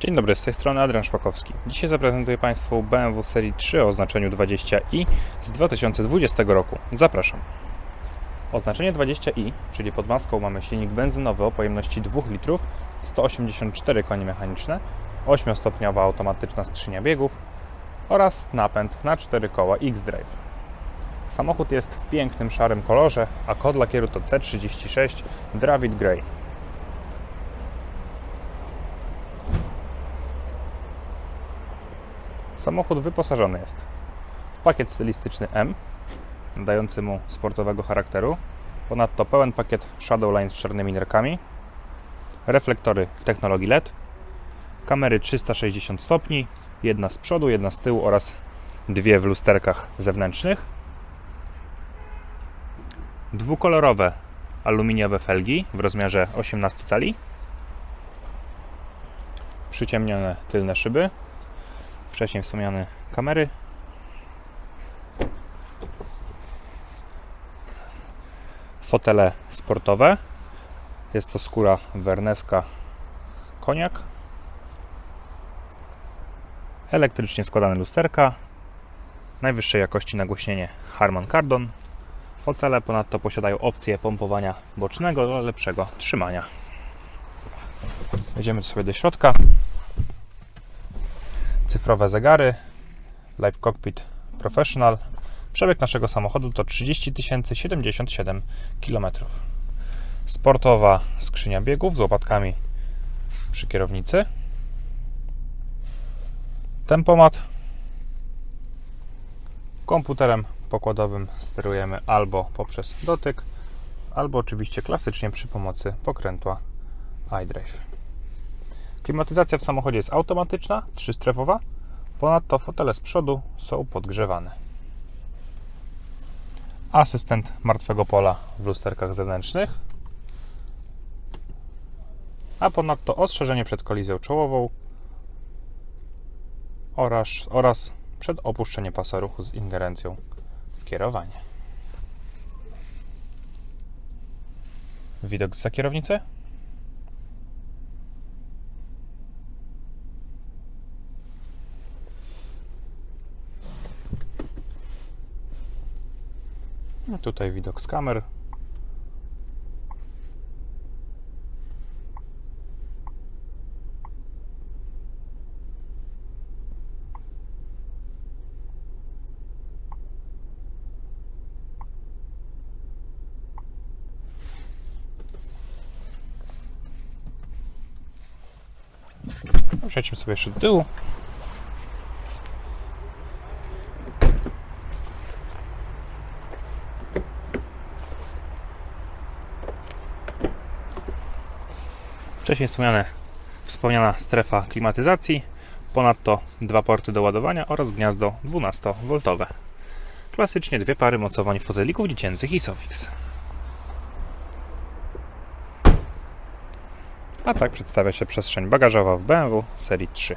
Dzień dobry, z tej strony Adrian Szpakowski. Dzisiaj zaprezentuję Państwu BMW serii 3 o oznaczeniu 20i z 2020 roku. Zapraszam. Oznaczenie 20i, czyli pod maską mamy silnik benzynowy o pojemności 2 litrów, 184 konie mechaniczne, 8-stopniowa automatyczna skrzynia biegów oraz napęd na 4 koła X-Drive. Samochód jest w pięknym szarym kolorze, a kod lakieru to C36 Dravid Grey. Samochód wyposażony jest w pakiet stylistyczny M, dający mu sportowego charakteru. Ponadto pełen pakiet Shadowline z czarnymi nerkami, reflektory w technologii LED, kamery 360 stopni, jedna z przodu, jedna z tyłu oraz dwie w lusterkach zewnętrznych. Dwukolorowe aluminiowe felgi w rozmiarze 18 cali. Przyciemnione tylne szyby, wcześniej wspomniane kamery. Fotele sportowe. Jest to skóra werneska koniak. Elektrycznie składane lusterka. Najwyższej jakości nagłośnienie Harman Kardon. Fotele ponadto posiadają opcję pompowania bocznego dla lepszego trzymania. Wejdziemy sobie do środka cyfrowe zegary, Live Cockpit Professional. Przebieg naszego samochodu to 30 077 km. Sportowa skrzynia biegów z łopatkami przy kierownicy. Tempomat. Komputerem pokładowym sterujemy albo poprzez dotyk, albo oczywiście klasycznie przy pomocy pokrętła iDrive. Klimatyzacja w samochodzie jest automatyczna, trzystrefowa. Ponadto fotele z przodu są podgrzewane. Asystent martwego pola w lusterkach zewnętrznych. A ponadto ostrzeżenie przed kolizją czołową oraz, oraz przed opuszczeniem pasa ruchu z ingerencją w kierowanie. Widok za kierownicę No tutaj widok z kamer. Przejdźmy sobie jeszcze do tyłu. Wcześniej wspomniane, wspomniana strefa klimatyzacji, ponadto dwa porty do ładowania oraz gniazdo 12V. Klasycznie dwie pary mocowań fotelików dziecięcych Isofix. A tak przedstawia się przestrzeń bagażowa w BMW serii 3.